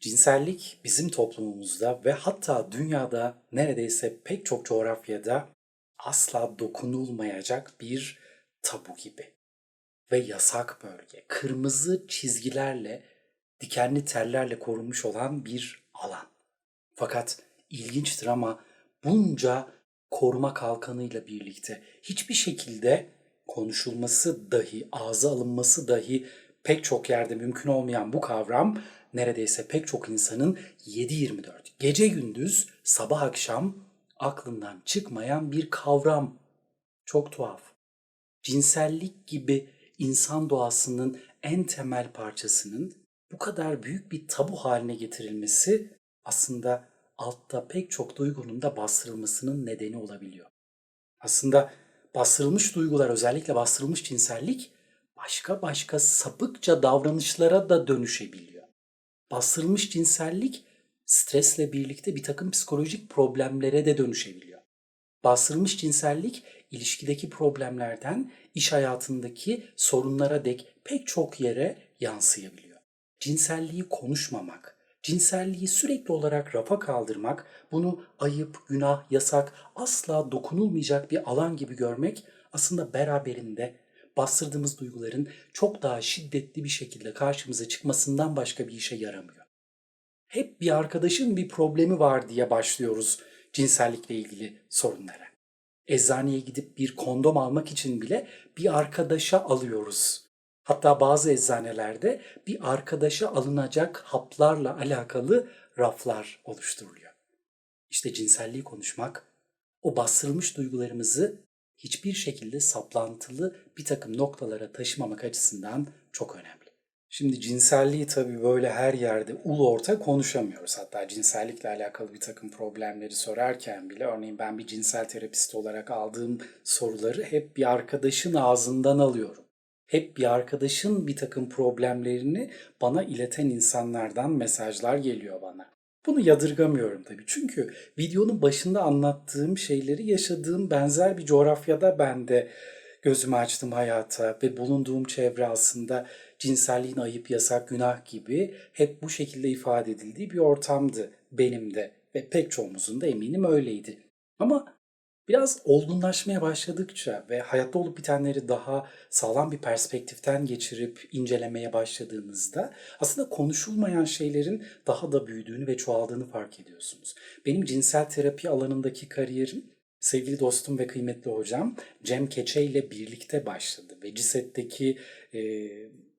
Cinsellik bizim toplumumuzda ve hatta dünyada neredeyse pek çok coğrafyada asla dokunulmayacak bir tabu gibi ve yasak bölge. Kırmızı çizgilerle, dikenli tellerle korunmuş olan bir alan. Fakat ilginçtir ama bunca koruma kalkanıyla birlikte hiçbir şekilde konuşulması dahi, ağza alınması dahi pek çok yerde mümkün olmayan bu kavram neredeyse pek çok insanın 7-24, gece gündüz, sabah akşam aklından çıkmayan bir kavram. Çok tuhaf. Cinsellik gibi insan doğasının en temel parçasının bu kadar büyük bir tabu haline getirilmesi aslında altta pek çok duygunun da bastırılmasının nedeni olabiliyor. Aslında bastırılmış duygular özellikle bastırılmış cinsellik başka başka sapıkça davranışlara da dönüşebiliyor. Bastırılmış cinsellik stresle birlikte bir takım psikolojik problemlere de dönüşebiliyor. Bastırılmış cinsellik ilişkideki problemlerden iş hayatındaki sorunlara dek pek çok yere yansıyabiliyor. Cinselliği konuşmamak, cinselliği sürekli olarak rafa kaldırmak, bunu ayıp, günah, yasak, asla dokunulmayacak bir alan gibi görmek aslında beraberinde bastırdığımız duyguların çok daha şiddetli bir şekilde karşımıza çıkmasından başka bir işe yaramıyor. Hep bir arkadaşın bir problemi var diye başlıyoruz cinsellikle ilgili sorunlara. Eczaneye gidip bir kondom almak için bile bir arkadaşa alıyoruz. Hatta bazı eczanelerde bir arkadaşa alınacak haplarla alakalı raflar oluşturuluyor. İşte cinselliği konuşmak, o bastırılmış duygularımızı hiçbir şekilde saplantılı bir takım noktalara taşımamak açısından çok önemli. Şimdi cinselliği tabii böyle her yerde ulu orta konuşamıyoruz. Hatta cinsellikle alakalı bir takım problemleri sorarken bile örneğin ben bir cinsel terapist olarak aldığım soruları hep bir arkadaşın ağzından alıyorum. Hep bir arkadaşın bir takım problemlerini bana ileten insanlardan mesajlar geliyor bana. Bunu yadırgamıyorum tabii. Çünkü videonun başında anlattığım şeyleri yaşadığım benzer bir coğrafyada ben de gözümü açtım hayata ve bulunduğum çevre aslında cinselliğin ayıp, yasak, günah gibi hep bu şekilde ifade edildiği bir ortamdı benim de ve pek çoğumuzun da eminim öyleydi. Ama biraz olgunlaşmaya başladıkça ve hayatta olup bitenleri daha sağlam bir perspektiften geçirip incelemeye başladığınızda aslında konuşulmayan şeylerin daha da büyüdüğünü ve çoğaldığını fark ediyorsunuz. Benim cinsel terapi alanındaki kariyerim sevgili dostum ve kıymetli hocam Cem Keçe ile birlikte başladı ve CİSET'teki e,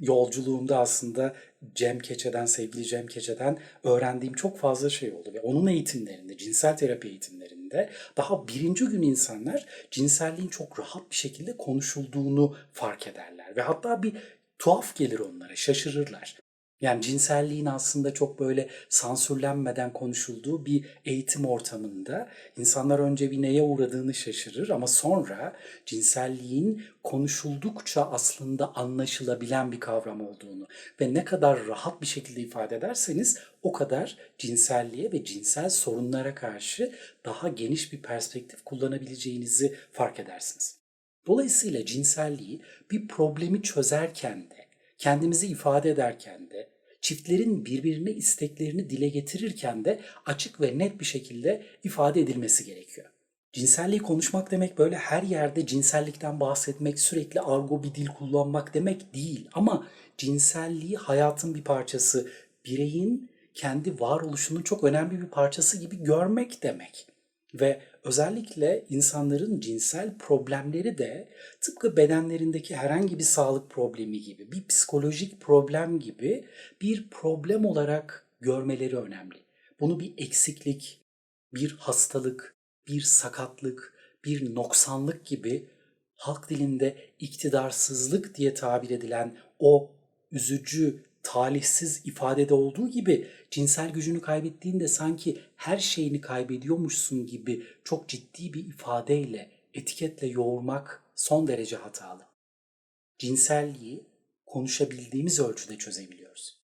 yolculuğumda aslında Cem Keçe'den, sevgili Cem Keçe'den öğrendiğim çok fazla şey oldu. Ve onun eğitimlerinde, cinsel terapi eğitimlerinde daha birinci gün insanlar cinselliğin çok rahat bir şekilde konuşulduğunu fark ederler. Ve hatta bir tuhaf gelir onlara, şaşırırlar. Yani cinselliğin aslında çok böyle sansürlenmeden konuşulduğu bir eğitim ortamında insanlar önce bir neye uğradığını şaşırır ama sonra cinselliğin konuşuldukça aslında anlaşılabilen bir kavram olduğunu ve ne kadar rahat bir şekilde ifade ederseniz o kadar cinselliğe ve cinsel sorunlara karşı daha geniş bir perspektif kullanabileceğinizi fark edersiniz. Dolayısıyla cinselliği bir problemi çözerken de kendimizi ifade ederken de, çiftlerin birbirine isteklerini dile getirirken de açık ve net bir şekilde ifade edilmesi gerekiyor. Cinselliği konuşmak demek böyle her yerde cinsellikten bahsetmek, sürekli argo bir dil kullanmak demek değil. Ama cinselliği hayatın bir parçası, bireyin kendi varoluşunun çok önemli bir parçası gibi görmek demek. Ve özellikle insanların cinsel problemleri de tıpkı bedenlerindeki herhangi bir sağlık problemi gibi, bir psikolojik problem gibi bir problem olarak görmeleri önemli. Bunu bir eksiklik, bir hastalık, bir sakatlık, bir noksanlık gibi halk dilinde iktidarsızlık diye tabir edilen o üzücü, talihsiz ifadede olduğu gibi cinsel gücünü kaybettiğinde sanki her şeyini kaybediyormuşsun gibi çok ciddi bir ifadeyle, etiketle yoğurmak son derece hatalı. Cinselliği konuşabildiğimiz ölçüde çözebiliyoruz.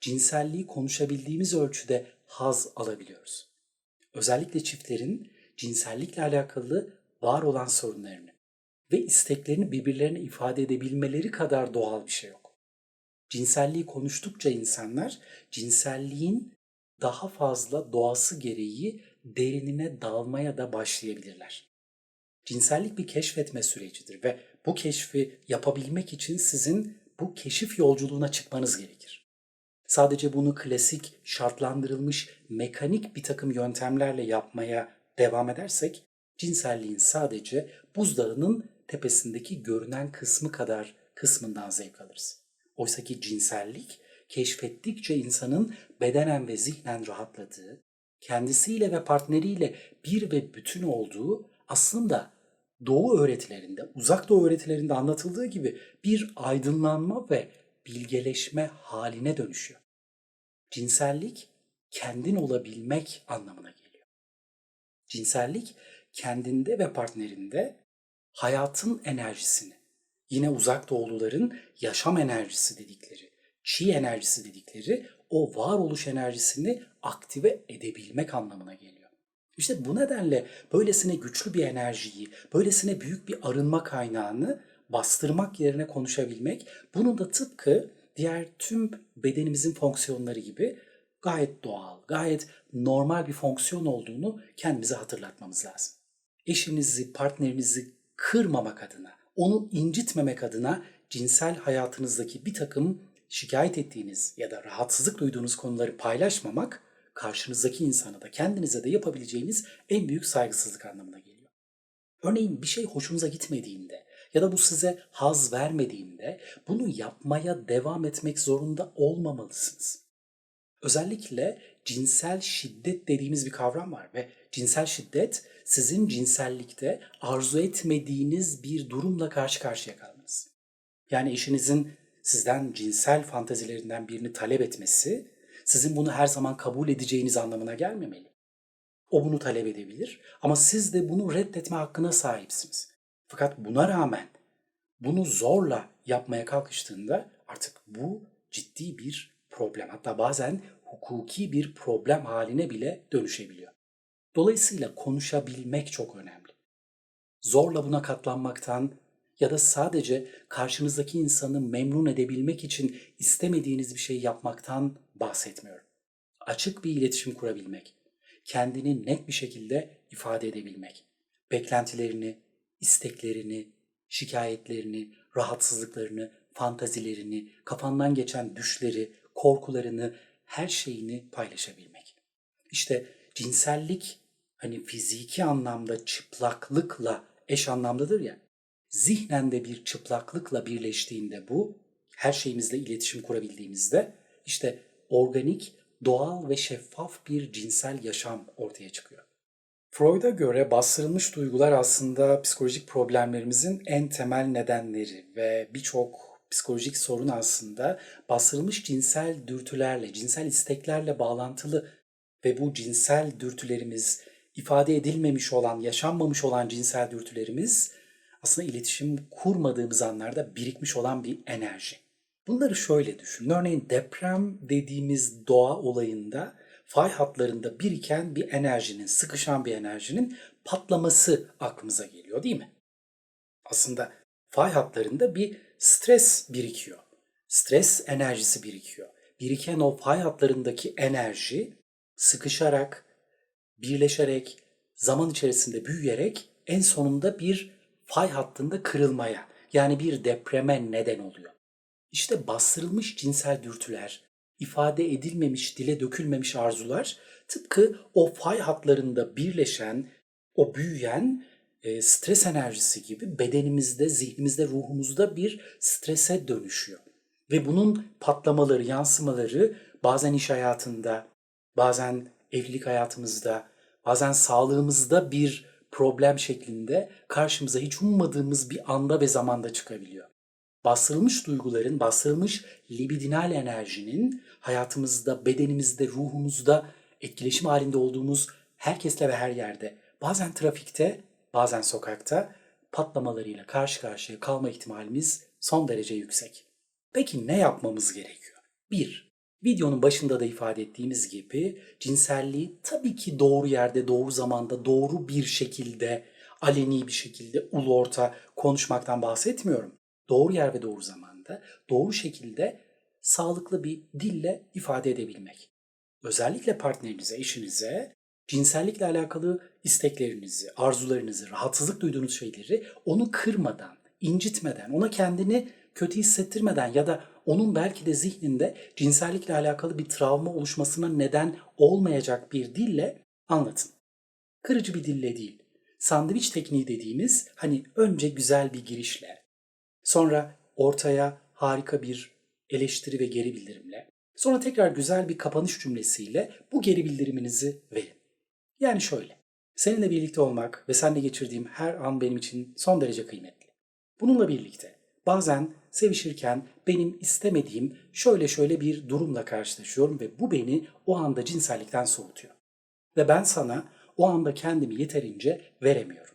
Cinselliği konuşabildiğimiz ölçüde haz alabiliyoruz. Özellikle çiftlerin cinsellikle alakalı var olan sorunlarını ve isteklerini birbirlerine ifade edebilmeleri kadar doğal bir şey yok. Cinselliği konuştukça insanlar cinselliğin daha fazla doğası gereği derinine dalmaya da başlayabilirler. Cinsellik bir keşfetme sürecidir ve bu keşfi yapabilmek için sizin bu keşif yolculuğuna çıkmanız gerekir. Sadece bunu klasik, şartlandırılmış, mekanik bir takım yöntemlerle yapmaya devam edersek, cinselliğin sadece buzdağının tepesindeki görünen kısmı kadar kısmından zevk alırız. Oysa ki cinsellik, keşfettikçe insanın bedenen ve zihnen rahatladığı, kendisiyle ve partneriyle bir ve bütün olduğu aslında Doğu öğretilerinde, uzak doğu öğretilerinde anlatıldığı gibi bir aydınlanma ve bilgeleşme haline dönüşüyor. Cinsellik kendin olabilmek anlamına geliyor. Cinsellik kendinde ve partnerinde hayatın enerjisini, yine uzak doğuluların yaşam enerjisi dedikleri, çi enerjisi dedikleri o varoluş enerjisini aktive edebilmek anlamına geliyor. İşte bu nedenle böylesine güçlü bir enerjiyi, böylesine büyük bir arınma kaynağını bastırmak yerine konuşabilmek, bunun da tıpkı diğer tüm bedenimizin fonksiyonları gibi gayet doğal, gayet normal bir fonksiyon olduğunu kendimize hatırlatmamız lazım. Eşinizi, partnerinizi kırmamak adına, onu incitmemek adına cinsel hayatınızdaki bir takım şikayet ettiğiniz ya da rahatsızlık duyduğunuz konuları paylaşmamak karşınızdaki insana da kendinize de yapabileceğiniz en büyük saygısızlık anlamına geliyor. Örneğin bir şey hoşunuza gitmediğinde ya da bu size haz vermediğinde bunu yapmaya devam etmek zorunda olmamalısınız. Özellikle cinsel şiddet dediğimiz bir kavram var ve cinsel şiddet sizin cinsellikte arzu etmediğiniz bir durumla karşı karşıya kalmanız. Yani eşinizin sizden cinsel fantezilerinden birini talep etmesi sizin bunu her zaman kabul edeceğiniz anlamına gelmemeli. O bunu talep edebilir ama siz de bunu reddetme hakkına sahipsiniz. Fakat buna rağmen bunu zorla yapmaya kalkıştığında artık bu ciddi bir problem. Hatta bazen hukuki bir problem haline bile dönüşebiliyor. Dolayısıyla konuşabilmek çok önemli. Zorla buna katlanmaktan ya da sadece karşınızdaki insanı memnun edebilmek için istemediğiniz bir şey yapmaktan bahsetmiyorum. Açık bir iletişim kurabilmek, kendini net bir şekilde ifade edebilmek, beklentilerini, isteklerini, şikayetlerini, rahatsızlıklarını, fantazilerini, kafandan geçen düşleri, korkularını, her şeyini paylaşabilmek. İşte cinsellik hani fiziki anlamda çıplaklıkla eş anlamdadır ya zihnen de bir çıplaklıkla birleştiğinde bu, her şeyimizle iletişim kurabildiğimizde işte organik, doğal ve şeffaf bir cinsel yaşam ortaya çıkıyor. Freud'a göre bastırılmış duygular aslında psikolojik problemlerimizin en temel nedenleri ve birçok psikolojik sorun aslında bastırılmış cinsel dürtülerle, cinsel isteklerle bağlantılı ve bu cinsel dürtülerimiz ifade edilmemiş olan, yaşanmamış olan cinsel dürtülerimiz aslında iletişim kurmadığımız anlarda birikmiş olan bir enerji. Bunları şöyle düşün. Örneğin deprem dediğimiz doğa olayında fay hatlarında biriken bir enerjinin, sıkışan bir enerjinin patlaması aklımıza geliyor değil mi? Aslında fay hatlarında bir stres birikiyor. Stres enerjisi birikiyor. Biriken o fay hatlarındaki enerji sıkışarak, birleşerek, zaman içerisinde büyüyerek en sonunda bir fay hattında kırılmaya yani bir depreme neden oluyor. İşte bastırılmış cinsel dürtüler, ifade edilmemiş, dile dökülmemiş arzular tıpkı o fay hatlarında birleşen, o büyüyen e, stres enerjisi gibi bedenimizde, zihnimizde, ruhumuzda bir strese dönüşüyor. Ve bunun patlamaları, yansımaları bazen iş hayatında, bazen evlilik hayatımızda, bazen sağlığımızda bir problem şeklinde karşımıza hiç ummadığımız bir anda ve zamanda çıkabiliyor. Bastırılmış duyguların, bastırılmış libidinal enerjinin hayatımızda, bedenimizde, ruhumuzda etkileşim halinde olduğumuz herkesle ve her yerde, bazen trafikte, bazen sokakta patlamalarıyla karşı karşıya kalma ihtimalimiz son derece yüksek. Peki ne yapmamız gerekiyor? 1. Videonun başında da ifade ettiğimiz gibi cinselliği tabii ki doğru yerde, doğru zamanda, doğru bir şekilde, aleni bir şekilde ulu orta konuşmaktan bahsetmiyorum. Doğru yer ve doğru zamanda, doğru şekilde sağlıklı bir dille ifade edebilmek. Özellikle partnerinize, eşinize cinsellikle alakalı isteklerinizi, arzularınızı, rahatsızlık duyduğunuz şeyleri onu kırmadan, incitmeden, ona kendini kötü hissettirmeden ya da onun belki de zihninde cinsellikle alakalı bir travma oluşmasına neden olmayacak bir dille anlatın. Kırıcı bir dille değil. Sandviç tekniği dediğimiz hani önce güzel bir girişle, sonra ortaya harika bir eleştiri ve geri bildirimle, sonra tekrar güzel bir kapanış cümlesiyle bu geri bildiriminizi verin. Yani şöyle, seninle birlikte olmak ve seninle geçirdiğim her an benim için son derece kıymetli. Bununla birlikte bazen sevişirken benim istemediğim şöyle şöyle bir durumla karşılaşıyorum ve bu beni o anda cinsellikten soğutuyor. Ve ben sana o anda kendimi yeterince veremiyorum.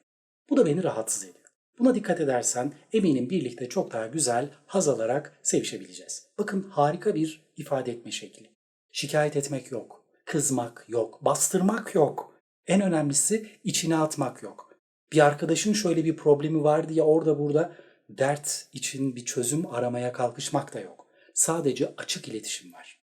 Bu da beni rahatsız ediyor. Buna dikkat edersen eminim birlikte çok daha güzel haz alarak sevişebileceğiz. Bakın harika bir ifade etme şekli. Şikayet etmek yok, kızmak yok, bastırmak yok. En önemlisi içine atmak yok. Bir arkadaşın şöyle bir problemi var diye orada burada dert için bir çözüm aramaya kalkışmak da yok. Sadece açık iletişim var.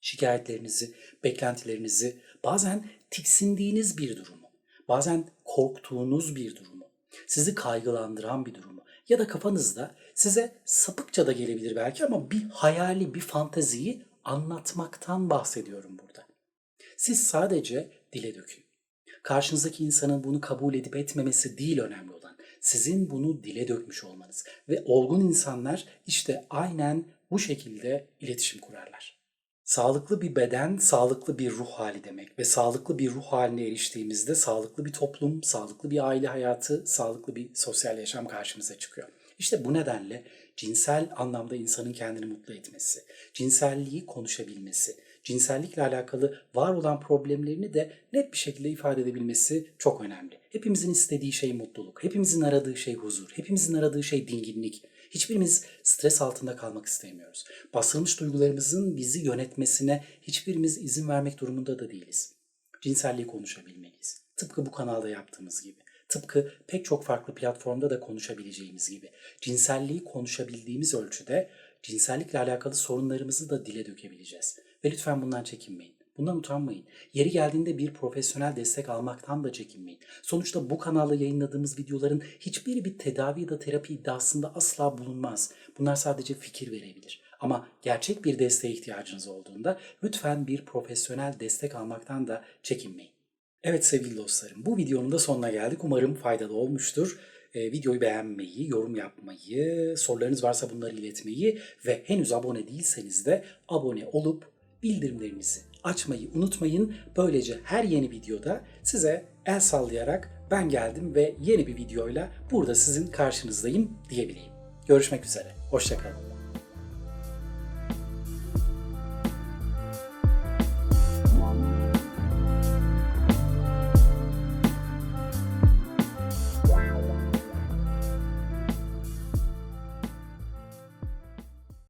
Şikayetlerinizi, beklentilerinizi, bazen tiksindiğiniz bir durumu, bazen korktuğunuz bir durumu, sizi kaygılandıran bir durumu ya da kafanızda size sapıkça da gelebilir belki ama bir hayali, bir fanteziyi anlatmaktan bahsediyorum burada. Siz sadece dile dökün. Karşınızdaki insanın bunu kabul edip etmemesi değil önemli olan. Sizin bunu dile dökmüş olmanız. Ve olgun insanlar işte aynen bu şekilde iletişim kurarlar. Sağlıklı bir beden, sağlıklı bir ruh hali demek ve sağlıklı bir ruh haline eriştiğimizde sağlıklı bir toplum, sağlıklı bir aile hayatı, sağlıklı bir sosyal yaşam karşımıza çıkıyor. İşte bu nedenle cinsel anlamda insanın kendini mutlu etmesi, cinselliği konuşabilmesi, cinsellikle alakalı var olan problemlerini de net bir şekilde ifade edebilmesi çok önemli. Hepimizin istediği şey mutluluk, hepimizin aradığı şey huzur, hepimizin aradığı şey dinginlik. Hiçbirimiz stres altında kalmak istemiyoruz. Bastırılmış duygularımızın bizi yönetmesine hiçbirimiz izin vermek durumunda da değiliz. Cinselliği konuşabilmeliyiz. Tıpkı bu kanalda yaptığımız gibi. Tıpkı pek çok farklı platformda da konuşabileceğimiz gibi. Cinselliği konuşabildiğimiz ölçüde cinsellikle alakalı sorunlarımızı da dile dökebileceğiz. Ve lütfen bundan çekinmeyin. Bundan utanmayın. Yeri geldiğinde bir profesyonel destek almaktan da çekinmeyin. Sonuçta bu kanalda yayınladığımız videoların hiçbiri bir tedavi ya da terapi iddiasında asla bulunmaz. Bunlar sadece fikir verebilir. Ama gerçek bir desteğe ihtiyacınız olduğunda lütfen bir profesyonel destek almaktan da çekinmeyin. Evet sevgili dostlarım bu videonun da sonuna geldik. Umarım faydalı olmuştur. Ee, videoyu beğenmeyi, yorum yapmayı, sorularınız varsa bunları iletmeyi ve henüz abone değilseniz de abone olup bildirimlerinizi açmayı unutmayın. Böylece her yeni videoda size el sallayarak ben geldim ve yeni bir videoyla burada sizin karşınızdayım diyebileyim. Görüşmek üzere. Hoşçakalın.